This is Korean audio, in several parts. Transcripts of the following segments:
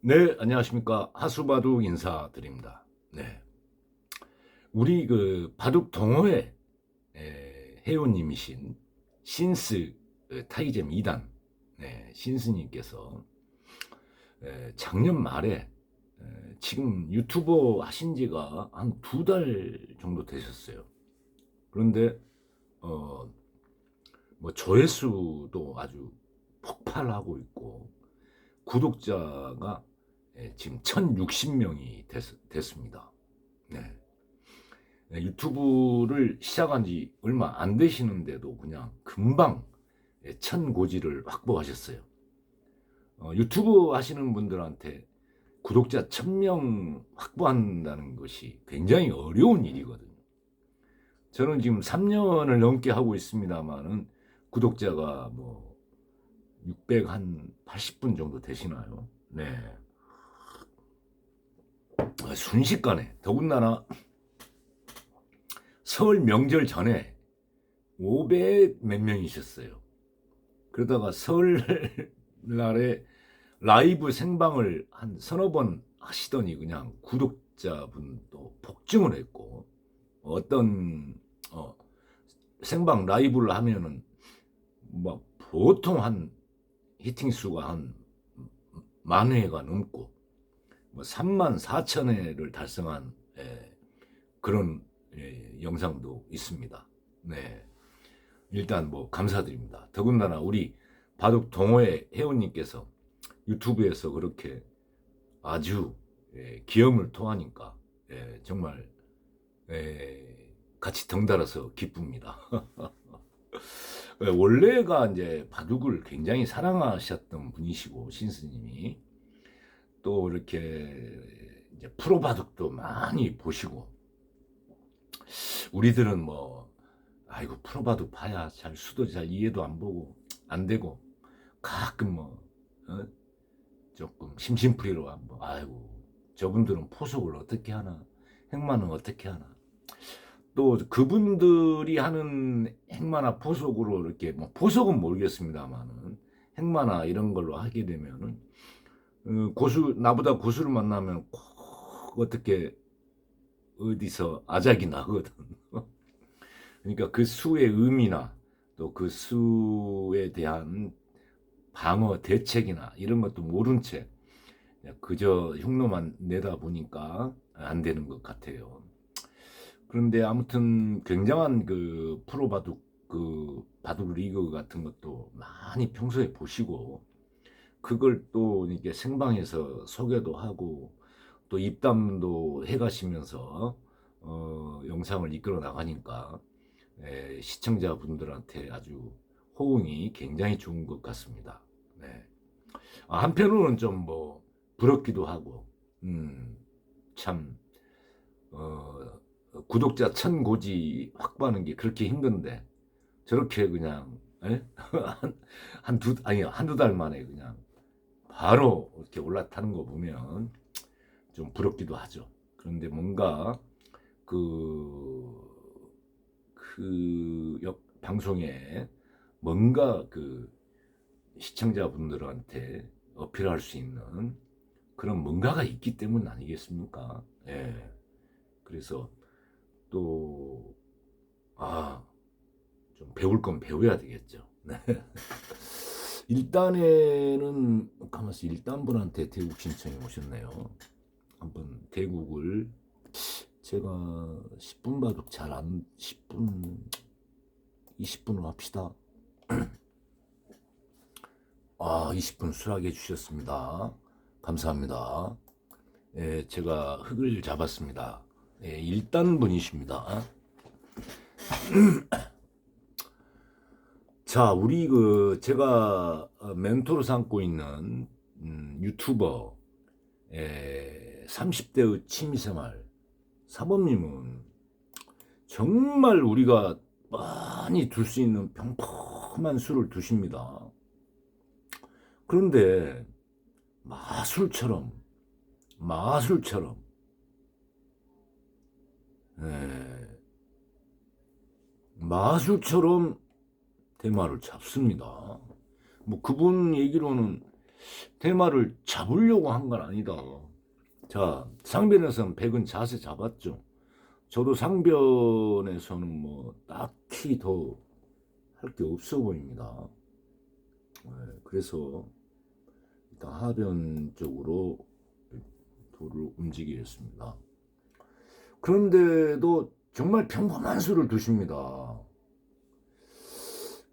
네, 안녕하십니까. 하수바둑 인사드립니다. 네. 우리 그 바둑 동호회 에, 회원님이신 신스 어, 타이잼 2단 네, 신스님께서 에, 작년 말에 에, 지금 유튜버 하신 지가 한 두 달 정도 되셨어요. 그런데 어, 뭐 조회수도 아주 폭발하고 있고 구독자가 예, 지금 1060명이 됐, 습니다 네. 네, 유튜브를 시작한 지 얼마 안 되시는데도 그냥 금방 예, 천 고지를 확보하셨어요. 어, 유튜브 하시는 분들한테 구독자 1000명 확보한다는 것이 굉장히 어려운 일이거든요. 저는 지금 3년을 넘게 하고 있습니다만은 구독자가 뭐 680분 정도 되시나요? 네. 아, 순식간에 더군다나 설 명절 전에 500 몇 명이셨어요. 그러다가 설날에 라이브 생방을 한 서너 번 하시더니 그냥 구독자분도 폭증을 했고 어떤 어, 생방 라이브를 하면은 뭐 보통 한 히팅 수가 한 만 회가 넘고 뭐 3만 4천 회를 달성한 예, 그런 예, 영상도 있습니다. 네. 일단 뭐 감사드립니다. 더군다나 우리 바둑 동호회 회원님께서 유튜브에서 그렇게 아주 예, 기염을 토하니까 예, 정말 예, 같이 덩달아서 기쁩니다. 예, 원래가 이제 바둑을 굉장히 사랑하셨던 분이시고 신스님이. 또 이렇게 이제 프로 바둑도 많이 보시고. 우리들은 뭐 아이고 프로 바둑 봐야 잘 수도 잘 이해도 안 보고 안 되고 가끔 뭐 어? 조금 심심풀이로 한번 아이고 저분들은 포석을 어떻게 하나 행만은 어떻게 하나 또 그분들이 하는 행마나 포석으로 이렇게 뭐 포석은 모르겠습니다만은 행마나 이런 걸로 하게 되면은 어, 고수 나보다 고수를 만나면 꼭 어떻게 어디서 아작이 나거든. 그러니까 그 수의 의미나 또 그 수에 대한 방어 대책이나 이런 것도 모른 채 그저 흉노만 내다 보니까 안 되는 것 같아요. 그런데 아무튼 굉장한 그 프로 바둑 그 바둑 리그 같은 것도 많이 평소에 보시고 그걸 또 이렇게 생방에서 소개도 하고 또 입담도 해가시면서 어, 영상을 이끌어 나가니까 에, 시청자분들한테 아주 호응이 굉장히 좋은 것 같습니다. 네. 아, 한편으로는 좀 뭐 부럽기도 하고, 음, 참 어, 구독자 천 고지 확보하는 게 그렇게 힘든데 저렇게 그냥 한두 아니 한두 달 만에 그냥 바로 이렇게 올라타는 거 보면 좀 부럽기도 하죠. 그런데 뭔가 그, 그 역, 방송에 뭔가 그 시청자분들한테 어필할 수 있는 그런 뭔가가 있기 때문 아니겠습니까? 예. 그래서 또, 아, 좀 배울 건 배워야 되겠죠. 네. 일단에는 가만있어 일단분한테 대국 신청이 오셨네요. 한번 대국을 제가 10분 바둑 잘안 10분 20분으로 합시다. 아 20분 수락해 주셨습니다. 감사합니다. 예, 제가 흙을 잡았습니다. 예, 일단 분이십니다. 자, 우리 그 제가 멘토로 삼고 있는 음, 유튜버 에, 30대의 취미생활 사범님은 정말 우리가 많이 둘 수 있는 평범한 술을 두십니다. 그런데 마술처럼 마술처럼 에, 마술처럼 대마를 잡습니다. 뭐 그분 얘기로는 테마를 잡으려고 한 건 아니다. 자, 상변에서는 백은 자세 잡았죠. 저도 상변에서는 뭐 딱히 더 할 게 없어 보입니다. 네, 그래서 일단 하변 쪽으로 도를 움직이겠습니다. 그런데도 정말 평범한 수를 두십니다.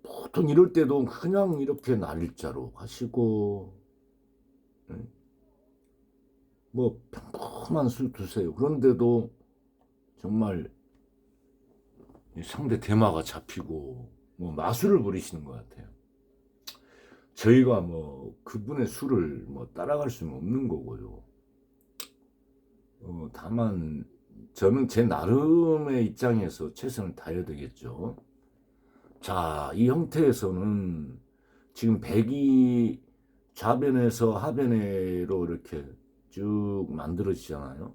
보통 이럴 때도 그냥 이렇게 날짜로 하시고 네? 뭐 평범한 수 두세요. 그런데도 정말 이 상대 대마가 잡히고 뭐 마술을 부리시는 것 같아요. 저희가 뭐 그분의 수를 뭐 따라갈 수는 없는 거고요. 어, 다만 저는 제 나름의 입장에서 최선을 다해야 되겠죠. 자, 이 형태에서는 지금 백이 좌변에서 하변으로 이렇게 쭉 만들어지잖아요.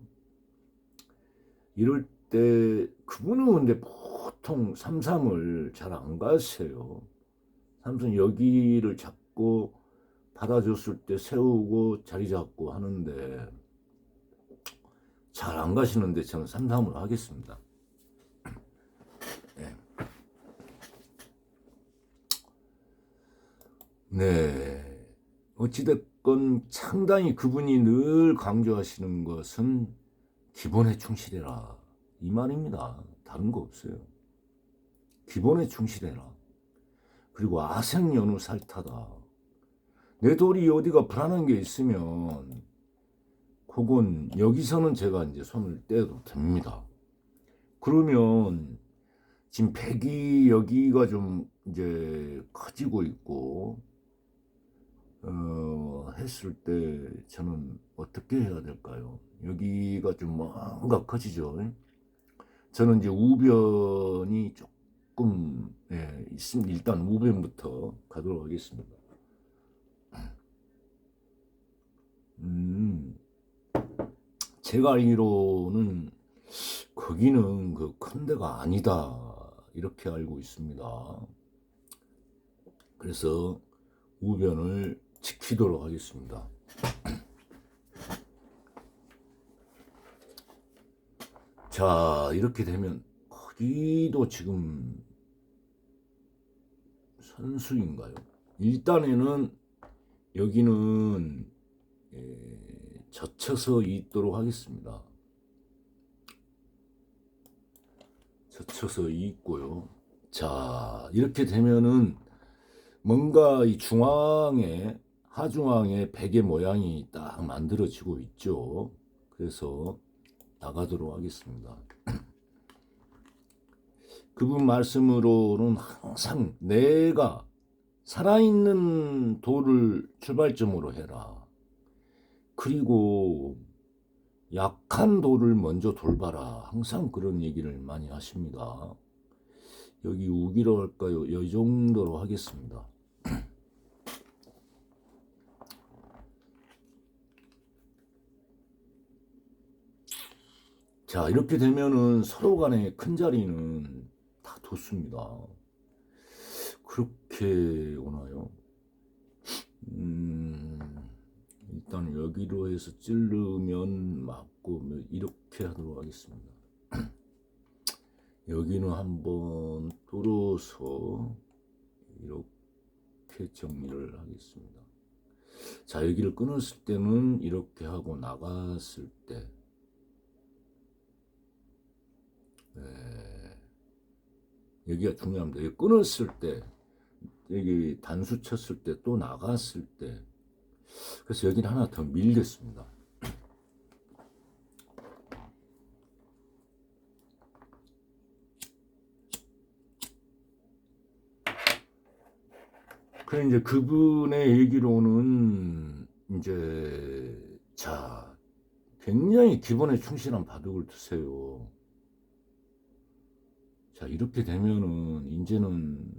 이럴 때 그분은 근데 보통 삼삼을 잘 안 가세요. 삼삼 여기를 잡고 받아줬을 때 세우고 자리 잡고 하는데 잘 안 가시는데 저는 삼삼을 하겠습니다. 네. 네. 어찌됐건 상당히 그분이 늘 강조하시는 것은 기본에 충실해라. 이 말입니다. 다른 거 없어요. 기본에 충실해라. 그리고 아생연우 살타다. 내 돌이 어디가 불안한 게 있으면 그건 여기서는 제가 이제 손을 떼도 됩니다. 그러면 지금 백이 여기가 좀 이제 커지고 있고 어, 했을 때 저는 어떻게 해야 될까요? 여기가 좀 뭔가 커지죠. 저는 이제 우변이 조금 예, 있습니다. 일단 우변부터 가도록 하겠습니다. 음, 제가 알기로는 거기는 그 큰 데가 아니다 이렇게 알고 있습니다. 그래서 우변을 지키도록 하겠습니다. 자, 이렇게 되면 거기도 지금 선수인가요? 일단에는 여기는 예, 젖혀서 있도록 하겠습니다. 젖혀서 있고요. 자, 이렇게 되면은 뭔가 이 중앙에 하중앙에 베개 모양이 딱 만들어지고 있죠. 그래서 나가도록 하겠습니다. 그분 말씀으로는 항상 내가 살아있는 돌을 출발점으로 해라. 그리고 약한 돌을 먼저 돌봐라. 항상 그런 얘기를 많이 하십니다. 여기 우기로 할까요? 이 정도로 하겠습니다. 자, 이렇게 되면은 서로 간의 큰 자리는 다 뒀습니다. 그렇게 오나요? 음, 일단 여기로 해서 찌르면 맞고, 뭐 이렇게 하도록 하겠습니다. 여기는 한번 뚫어서 이렇게 정리를 하겠습니다. 자, 여기를 끊었을 때는 이렇게 하고 나갔을 때, 네. 여기가 중요합니다. 여기 끊었을 때, 여기 단수 쳤을 때, 또 나갔을 때, 그래서 여기는 하나 더 밀겠습니다. 그래 이제 그분의 얘기로는 이제 자 굉장히 기본에 충실한 바둑을 두세요. 자 이렇게 되면은 이제는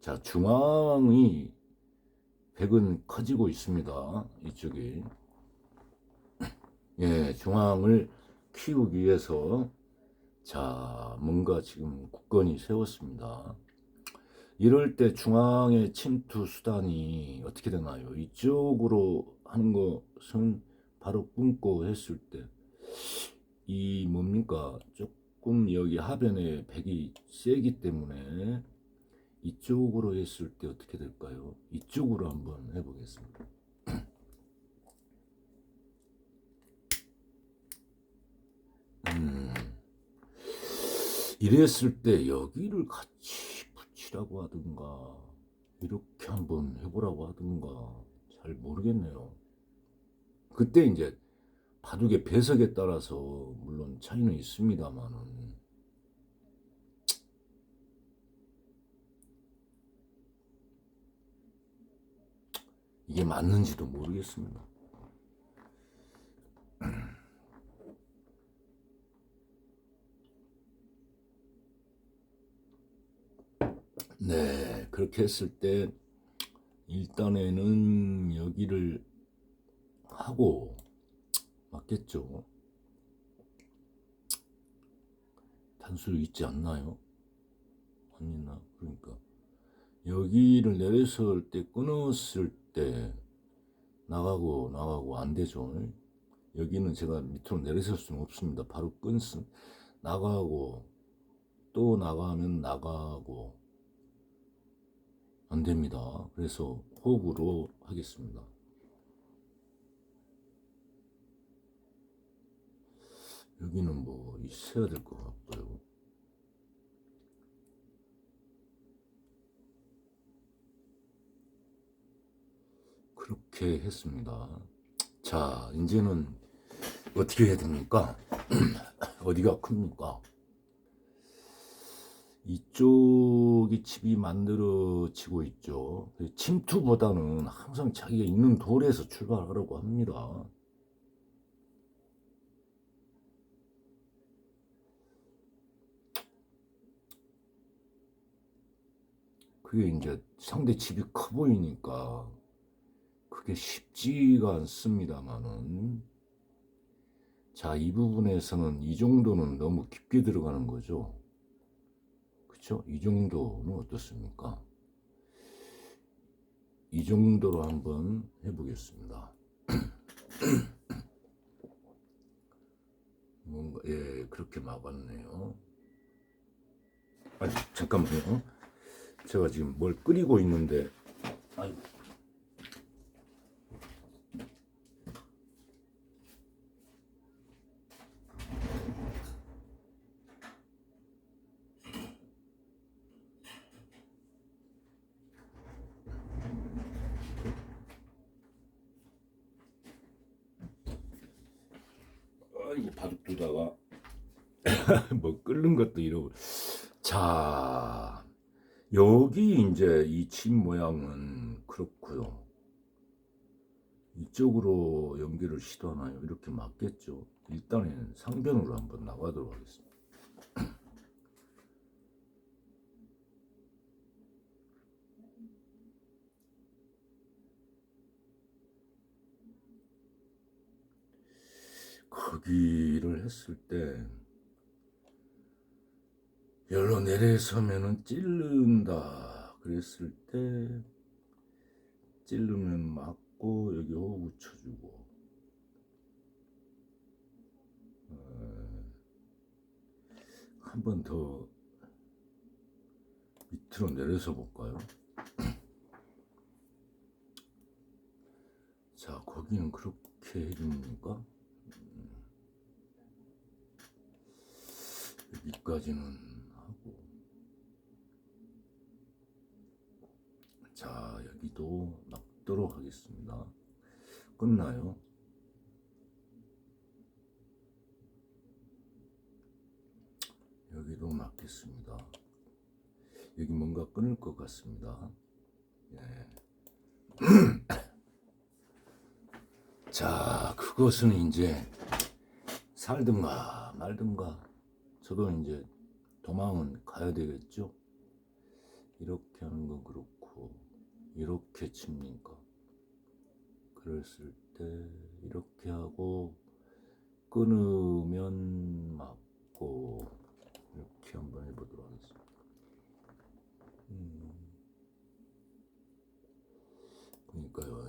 자 중앙이 백은 커지고 있습니다. 이쪽이 예 중앙을 키우기 위해서 자 뭔가 지금 굳건히 세웠습니다. 이럴 때 중앙의 침투 수단이 어떻게 되나요? 이쪽으로 하는 것은 바로 끊고 했을 때 이 뭡니까? 조금 여기 하변에 백이 세기 때문에 이쪽으로 했을 때 어떻게 될까요? 이쪽으로 한번 해보겠습니다. 음, 이랬을 때 여기를 같이 붙이라고 하든가 이렇게 한번 해보라고 하든가 잘 모르겠네요. 그때 이제 바둑의 배석에 따라서 물론 차이는 있습니다만은 이게 맞는지도 모르겠습니다. 네, 그렇게 했을 때 일단에는 여기를 하고 맞겠죠. 단수 있지 않나요? 아니나 그러니까 여기를 내렸을 때 끊었을 때 나가고 나가고 안 되죠. 여기는 제가 밑으로 내렸을 수는 없습니다. 바로 끊습 나가고 또 나가면 나가고 안 됩니다. 그래서 호흡으로 하겠습니다. 여기는 뭐 있어야 될 것 같고요. 그렇게 했습니다. 자, 이제는 어떻게 해야 됩니까? 어디가 큽니까? 이쪽이 집이 만들어지고 있죠. 침투보다는 항상 자기가 있는 돌에서 출발하라고 합니다. 그게 이제 상대 집이 커 보이니까 그게 쉽지가 않습니다만은 자, 이 부분에서는 이 정도는 너무 깊게 들어가는 거죠. 그쵸? 이 정도는 어떻습니까? 이 정도로 한번 해보겠습니다. 뭔가, 예, 그렇게 막았네요. 아니, 잠깐만요. 제가 지금 뭘 끓이고 있는데. 아이고 바둑 두다가 뭐 끓는 것도 이러고 자 여기 이제 이 집 모양은 그렇고요. 이쪽으로 연결을 시도하나요? 이렇게 맞겠죠. 일단은 상변으로 한번 나가도록 하겠습니다. 거기를 했을 때 열로 내려서면은 찌른다 그랬을 때 찌르면 맞고 여기 호흡 붙여주고 한 번 더 밑으로 내려서 볼까요? 자 거기는 그렇게 해줍니까? 여기까지는 하고 자 여기도 막도록 하겠습니다. 끝나요. 여기도 막겠습니다. 여기 뭔가 끊을 것 같습니다. 예. 자 그것은 이제 살든가 말든가 저도 이제 도망은 가야 되겠죠. 이렇게 하는 건 그렇고 이렇게 칩니까? 그랬을 때 이렇게 하고 끊으면 맞고 이렇게 한번 해보도록 하겠습니다. 음. 그러니까요.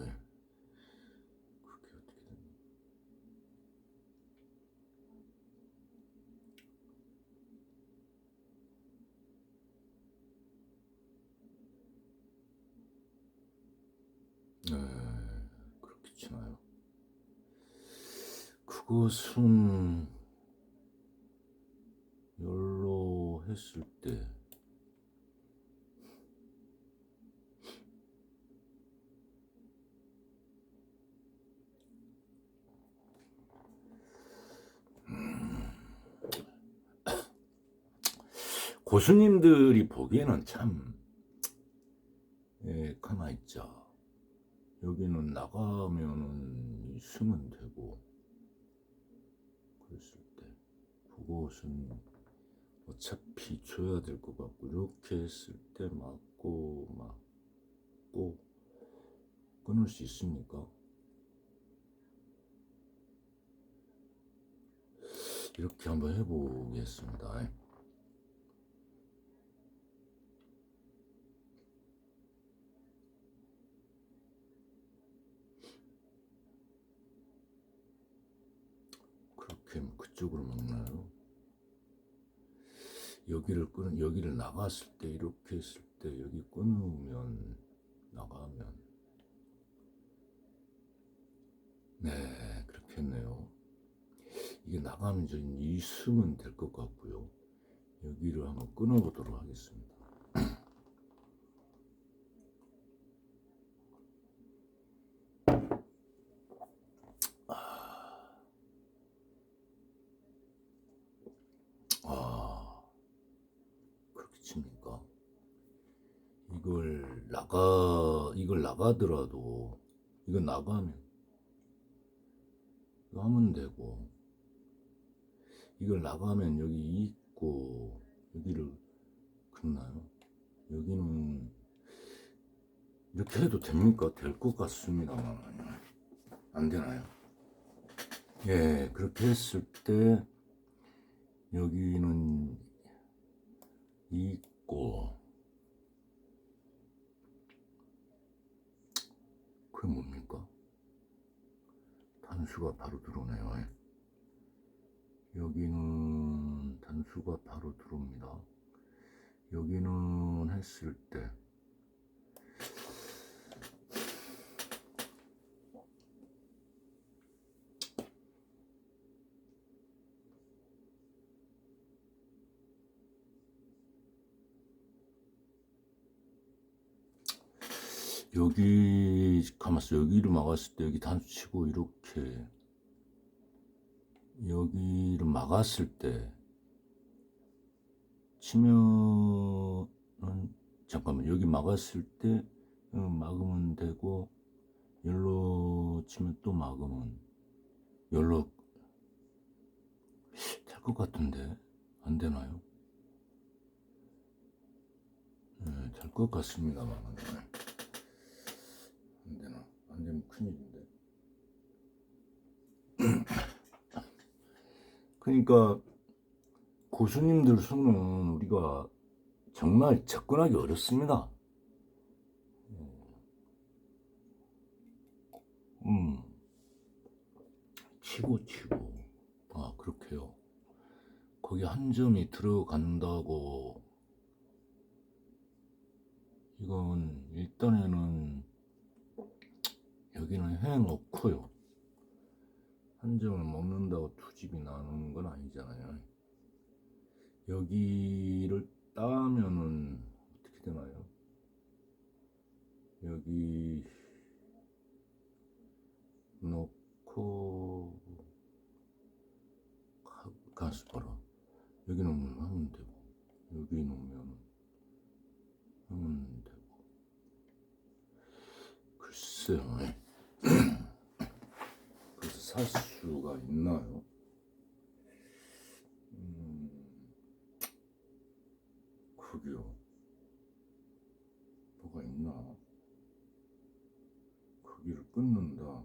그것은 열로 했을 때 고수님들이 보기에는 참, 예, 가만 있자. 여기는 나가면은 있으면 되고, 그랬을 때, 그것은 어차피 줘야 될 것 같고, 이렇게 했을 때 맞고, 맞고, 끊을 수 있습니까? 이렇게 한번 해보겠습니다. 그쪽으로 먹나요? 여기를 끊 여기를 나갔을 때 이렇게 했을 때 여기 끊으면 나가면 네 그렇게 했네요. 이게 나가면 저 있으면 될것 같고요. 여기를 한번 끊어보도록 하겠습니다. 아, 그렇게 칩니까? 이걸 나가, 이걸 나가더라도, 이거 나가면, 하면 되고, 이걸 나가면 여기 있고, 여기를 긋나요? 여기는, 이렇게 해도 됩니까? 될 것 같습니다만, 안 되나요? 예, 그렇게 했을 때, 여기는 있고 그게 뭡니까? 단수가 바로 들어오네요. 예. 여기는 단수가 바로 들어옵니다. 여기는 했을 때 여기 가만있어. 여기를 막았을 때 여기 단수 치고 이렇게 여기를 막았을 때 치면은 잠깐만. 여기 막았을 때 어, 막으면 되고 열로 치면 또 막으면 열로 될 것 같은데 안 되나요? 네, 될 것 같습니다만 안 되면 큰일인데. 그러니까 고수님들 수는 우리가 정말 접근하기 어렵습니다. 음, 치고 치고, 아 그렇게요. 거기 한 점이 들어간다고 이건 일단에는 여기는 해 놓고요. 한 점을 먹는다고 두 집이 나누는 건 아니잖아요. 여기를 따면은 어떻게 되나요? 여기 놓고 가- 가서 봐라. 여기 놓으면 하면 되고 여기 놓으면 하면 되고 글쎄요. 살 수가 있나요? 음, 그게요. 뭐가 있나? 거기를 끊는다.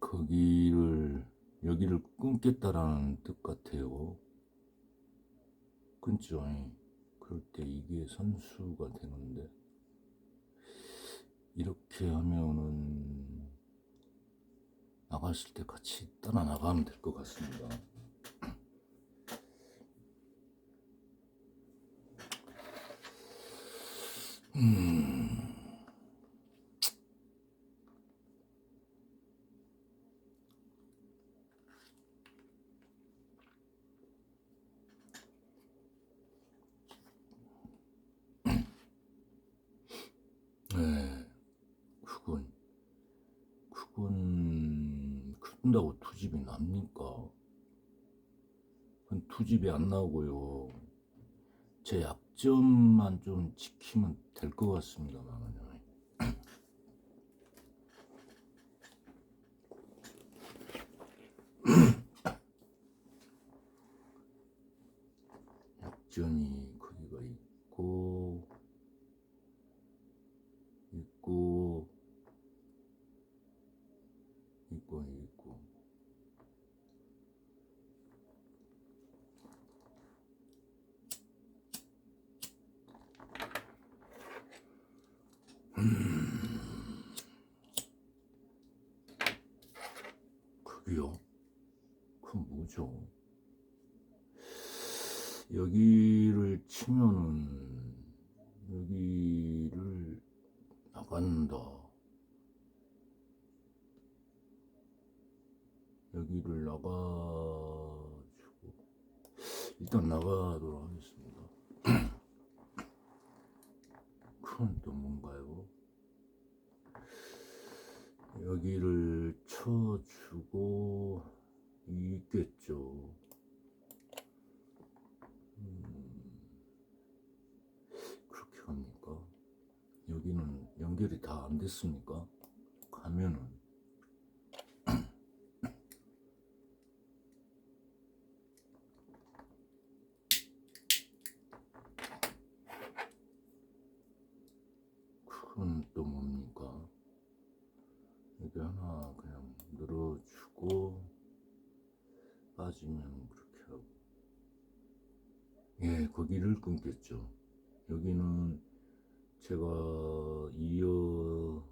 거기를 여기를 끊겠다라는 뜻 같아요. 끊죠. 그럴 때 이게 선수가 되는데 이렇게 하면은 나갔을 때 같이 따라 나가면 될 것 같습니다. 음. 그건 그건 큰다고 투집이 납니까? 그건 투집이 안 나오고요. 제 약점만 좀 지키면 될 것 같습니다만요. 약점이 거기가 있고 있고 있고 있고 그게요? 그건 뭐죠? 여기를 치면은 여기를 나간다. 여기를 나가주고 일단 나가도록 하겠습니다. 그건 또 뭔가요? 여기를 쳐주고 있겠죠. 음? 여기는 연결이 다 안 됐습니까? 가면은 그건 또 뭡니까? 여기 하나 그냥 늘어주고 빠지면 그렇게 하고 예 거기를 끊겠죠 여기는 제가 이어줘야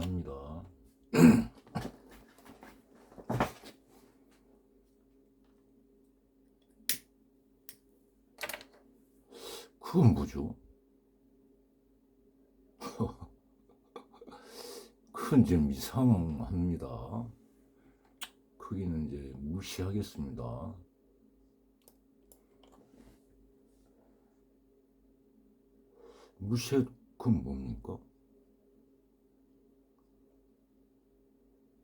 합니다 그건 뭐죠? 그건 좀 이상합니다. 거기는 이제 무시하겠습니다. 무시해, 그건 뭡니까?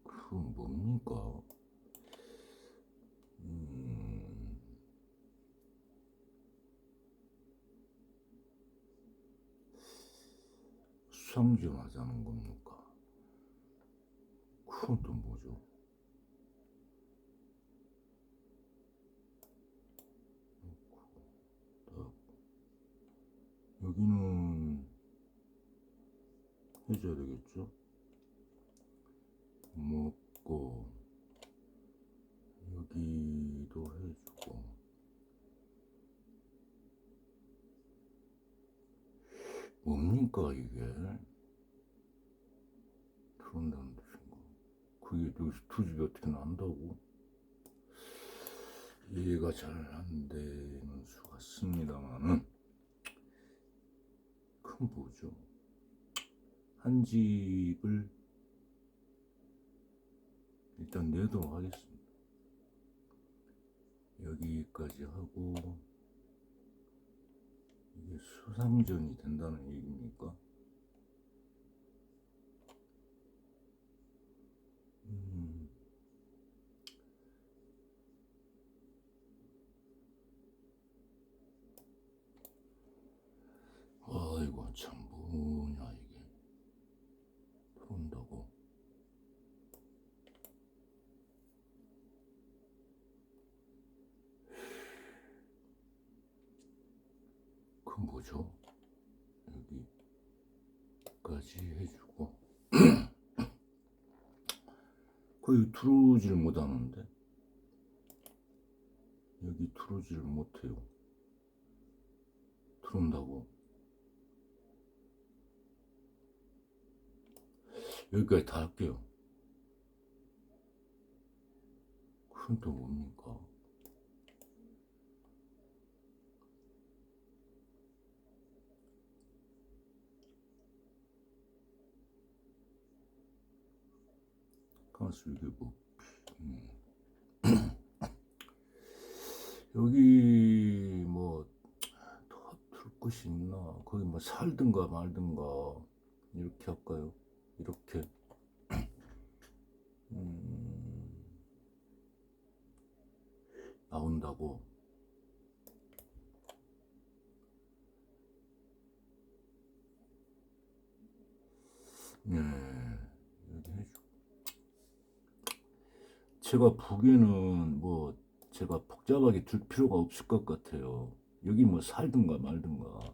그건 뭡니까? 음, 수상전 하자는 겁니까? 그건 또 뭐죠? 딱, 여기는 해줘야 되겠죠? 먹고 여기도 해주고 뭡니까 이게? 들어온다는 뜻인가? 그게 여기서 두 집이 어떻게 난다고? 이해가 잘 안 되는 수 같습니다만은 큰 뭐죠? 한 집을 일단 내도록 하겠습니다. 여기까지 하고 이게 수상전이 된다는 얘기입니까? 음, 아이고 참 뭐냐 이게 들어온다고 그 뭐죠? 여기까지 해주고. 거의 들어오지를 못하는데. 여기 들어오지를 못해요. 들어온다고. 여기까지 다 할게요. 그건 또 뭡니까? 뭐 음. 여기 뭐더틀 곳이 있나? 거기 뭐 살든가 말든가 이렇게 할까요? 이렇게. 음, 나온다고 네 여기 해주 제가 보기에는 뭐 제가 복잡하게 둘 필요가 없을 것 같아요 여기 뭐 살든가 말든가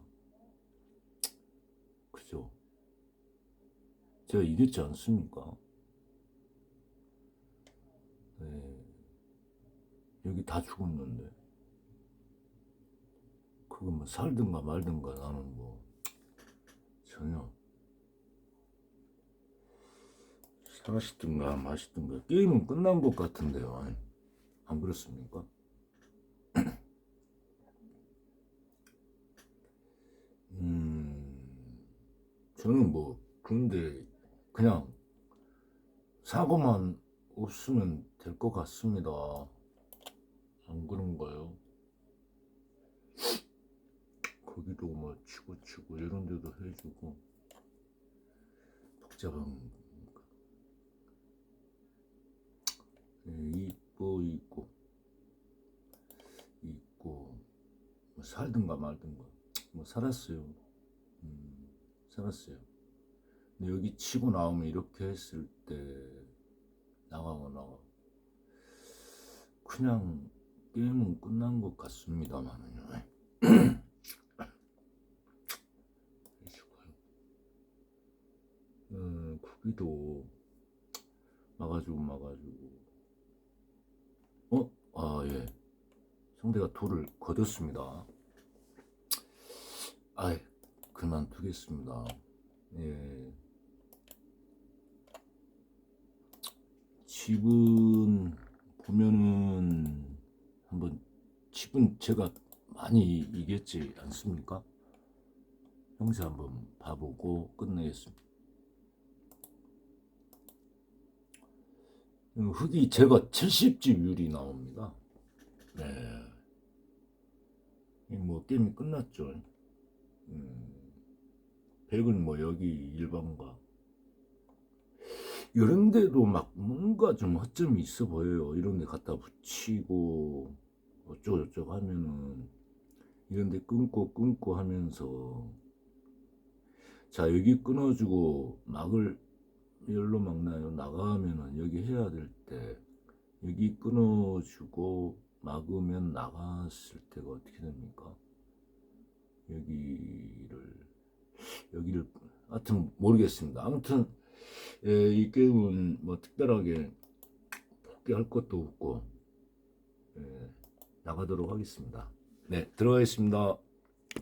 그죠 제가 이랬지 않습니까? 네. 여기 다 죽었는데. 그거 뭐 살든가 말든가 나는 뭐 전혀 살아있든가 맛있든가 게임은 끝난 것 같은데요. 안 그렇습니까? 음, 저는 뭐 근데 그냥 사고만 없으면 될 것 같습니다. 안 그런가요? 거기도 뭐 치고 치고 이런 데도 해주고 복잡한 예, 이뻐 있고 있고 뭐 살든가 말든가 뭐 살았어요. 음, 살았어요. 근데 여기 치고 나오면 이렇게 했을 때 나가거나 그냥 게임은 끝난 것 같습니다만은요. 음, 구기도 막아주고 막아주고 어? 아 예. 상대가 돌을 거뒀습니다. 아이 그만두겠습니다. 예. 집은 보면은 한번 집은 제가 많이 이겼지 않습니까? 형사 한번 봐보고 끝내겠습니다. 음, 흑이 제가 70집 율이 나옵니다. 네. 이뭐 게임이 끝났죠. 음, 100은 뭐 여기 일반가. 이런 데도 막 뭔가 좀 허점이 있어 보여요. 이런 데 갖다 붙이고 어쩌고저쩌고 하면은 이런 데 끊고 끊고 하면서 자 여기 끊어주고 막을 열로 막나요? 나가면은 여기 해야 될 때 여기 끊어주고 막으면 나갔을 때가 어떻게 됩니까? 여기를 여기를 하여튼 모르겠습니다. 아무튼 예, 이 게임은 뭐 특별하게 포기할 것도 없고 예, 나가도록 하겠습니다. 네, 들어가겠습니다.